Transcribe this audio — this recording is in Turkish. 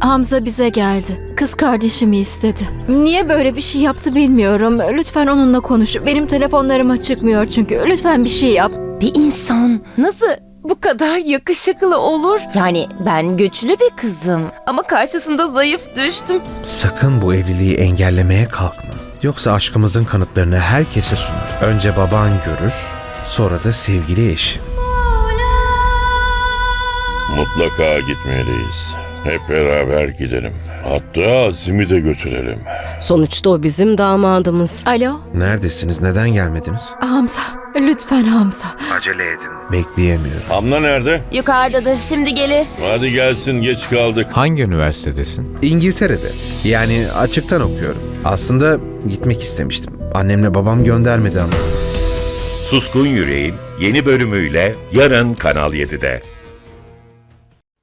Hamza bize geldi. Kız kardeşimi istedi. Niye böyle bir şey yaptı bilmiyorum. Lütfen onunla konuş. Benim telefonlarıma çıkmıyor çünkü. Lütfen bir şey yap. Bir insan nasıl bu kadar yakışıklı olur? Yani ben güçlü bir kızım ama karşısında zayıf düştüm. Sakın bu evliliği engellemeye kalkma. Yoksa aşkımızın kanıtlarını herkese sunar. Önce baban görür, sonra da sevgili eşin. Mutlaka gitmeliyiz. Hep beraber gidelim. Hatta Azim'i de götürelim. Sonuçta o bizim damadımız. Alo? Neredesiniz? Neden gelmediniz? Hamza. Lütfen Hamza. Acele edin. Bekleyemiyorum. Hamla nerede? Yukarıdadır şimdi gelir. Hadi gelsin geç kaldık. Hangi üniversitedesin? İngiltere'de. Yani açıktan okuyorum. Aslında gitmek istemiştim. Annemle babam göndermedi ama. Suskun Yüreğin yeni bölümüyle yarın Kanal 7'de.